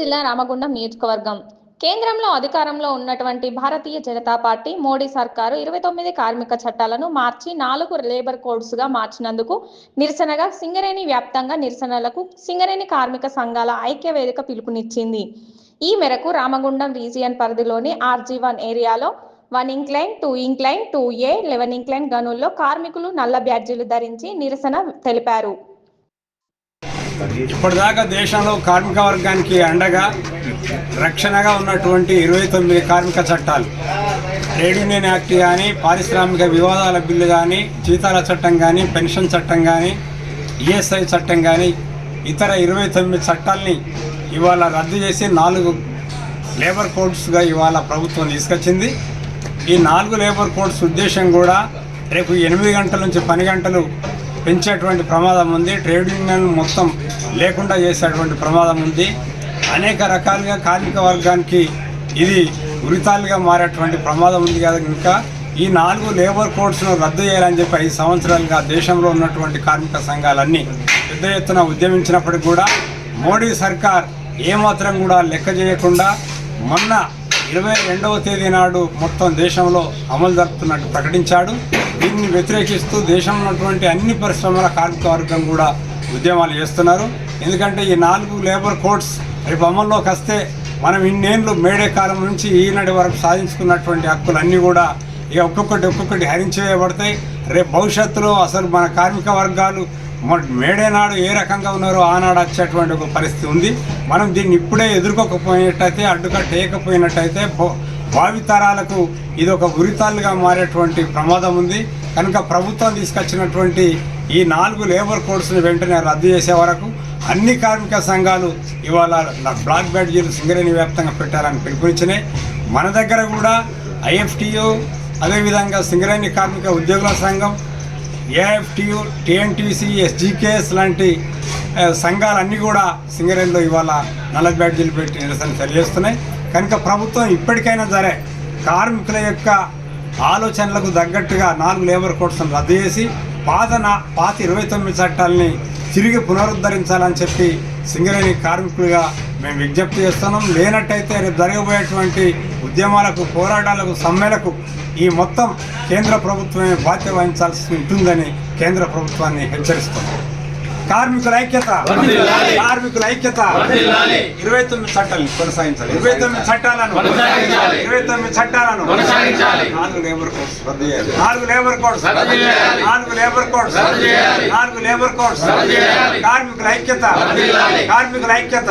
జిల్లా రామగుండం నియోజకవర్గం. కేంద్రంలో అధికారంలో ఉన్నటువంటి భారతీయ జనతా పార్టీ మోడీ సర్కారు ఇరవై తొమ్మిది కార్మిక చట్టాలను మార్చి నాలుగు లేబర్ కోడ్స్గా మార్చినందుకు నిరసనగా సింగరేణి వ్యాప్తంగా నిరసనలకు సింగరేణి కార్మిక సంఘాల ఐక్య వేదిక పిలుపునిచ్చింది. ఈ మేరకు రామగుండం రీజియన్ పరిధిలోని ఆర్జీ వన్ ఏరియాలో one incline two incline two A eleven incline గనుల్లో కార్మికులు నల్ల బ్యాడ్జీలు ధరించి నిరసన తెలిపారు. ఇప్పటిదాకా దేశంలో కార్మిక వర్గానికి అండగా రక్షణగా ఉన్నటువంటి ఇరవై తొమ్మిది కార్మిక చట్టాలు. ట్రేడ్ యూనియన్ యాక్ట్ కానీ పారిశ్రామిక వివాదాల బిల్లు కానీ జీతాల చట్టం కానీ పెన్షన్ చట్టం కానీ ఈఎస్ఐ చట్టం కానీ ఇతర ఇరవై తొమ్మిది చట్టాలని ఇవాళ రద్దు చేసి నాలుగు లేబర్ కోడ్స్గా ఇవాళ ప్రభుత్వం తీసుకొచ్చింది. ఈ నాలుగు లేబర్ కోడ్స్ ఉద్దేశం కూడా రేపు ఎనిమిది గంటల నుంచి పని గంటలు పెంచేటువంటి ప్రమాదం ఉంది. ట్రేడ్ యూనియన్ మొత్తం లేకుండా చేసేటువంటి ప్రమాదం ఉంది. అనేక రకాలుగా కార్మిక వర్గానికి ఇది ఉరితాలుగా మారేటువంటి ప్రమాదం ఉంది కదా. ఇంకా ఈ నాలుగు లేబర్ కోడ్స్ను రద్దు చేయాలని చెప్పి ఐదు సంవత్సరాలుగా దేశంలో ఉన్నటువంటి కార్మిక సంఘాలన్నీ పెద్ద ఎత్తున ఉద్యమించినప్పటికీ కూడా మోడీ సర్కార్ ఏమాత్రం కూడా లెక్క చేయకుండా మొన్న ఇరవై రెండవ తేదీ నాడు మొత్తం దేశంలో అమలు జరుపుతున్నట్టు ప్రకటించాడు. దీన్ని వ్యతిరేకిస్తూ దేశంలో ఉన్నటువంటి అన్ని పరిశ్రమల కార్మిక వర్గం కూడా ఉద్యమాలు చేస్తున్నారు. ఎందుకంటే ఈ నాలుగు లేబర్ కోడ్స్ రేపు అమల్లోకి వస్తే మనం ఇన్నేళ్ళు మేడే కాలం నుంచి ఈనాటి వరకు సాధించుకున్నటువంటి హక్కులన్నీ కూడా ఇక ఒక్కొక్కటి ఒక్కొక్కటి హరించివేయబడతాయి రేపు భవిష్యత్తులో అసలు మన కార్మిక వర్గాలు మేడే నాడు ఏ రకంగా ఉన్నారో ఆనాడు వచ్చేటువంటి ఒక పరిస్థితి ఉంది. మనం దీన్ని ఇప్పుడే ఎదుర్కోకపోయినట్టయితే అడ్డుకట్ట వేయకపోయినట్టయితే భావితరాలకు ఇది ఒక ఉరితాలుగా మారేటువంటి ప్రమాదం ఉంది. కనుక ప్రభుత్వం తీసుకొచ్చినటువంటి ఈ నాలుగు లేబర్ కోడ్స్ని వెంటనే రద్దు చేసే వరకు అన్ని కార్మిక సంఘాలు ఇవాళ బ్లాక్ బ్యాడ్జీలు సింగరేణి వ్యాప్తంగా పెట్టాలని పిలుపునిచ్చినాయి. మన దగ్గర కూడా ఐఎఫ్టీయూ అదేవిధంగా సింగరేణి కార్మిక ఉద్యోగుల సంఘం ఏఎఫ్టీయూ టీఎన్టీసీ ఎస్జీకేఎస్ లాంటి సంఘాలన్నీ కూడా సింగరేణిలో ఇవాళ నల్ల బ్యాడ్జీలు పెట్టి నిరసన తెలియజేస్తున్నాయి. కనుక ప్రభుత్వం ఇప్పటికైనా సరే కార్మికుల యొక్క ఆలోచనలకు తగ్గట్టుగా నాలుగు లేబర్ కోడ్స్ను రద్దు చేసి పాత నా పాత ఇరవై తొమ్మిది చట్టాలని తిరిగి పునరుద్ధరించాలని చెప్పి సింగరేణి కార్మికులుగా మేము విజ్ఞప్తి చేస్తున్నాం. లేనట్టయితే రేపు జరగబోయేటువంటి ఉద్యమాలకు పోరాటాలకు సమ్మెలకు ఈ మొత్తం కేంద్ర ప్రభుత్వమే బాధ్యత వహించాల్సి ఉంటుందని కేంద్ర ప్రభుత్వాన్ని హెచ్చరిస్తున్నాం. కార్మికుల ఐక్యత. కార్మికుల ఐక్యత. ఇరవై తొమ్మిది చట్టాలను కొనసాగించాలి. ఇరవై తొమ్మిది చట్టాలను ఇరవై తొమ్మిది చట్టాలను నాలుగు లేబర్ కోడ్స్ రద్దు చేయాలి. నాలుగు లేబర్ కోడ్స్ నాలుగు లేబర్ కోడ్స్ నాలుగు లేబర్ కోడ్స్ కార్మికుల ఐక్యత. కార్మికుల ఐక్యత.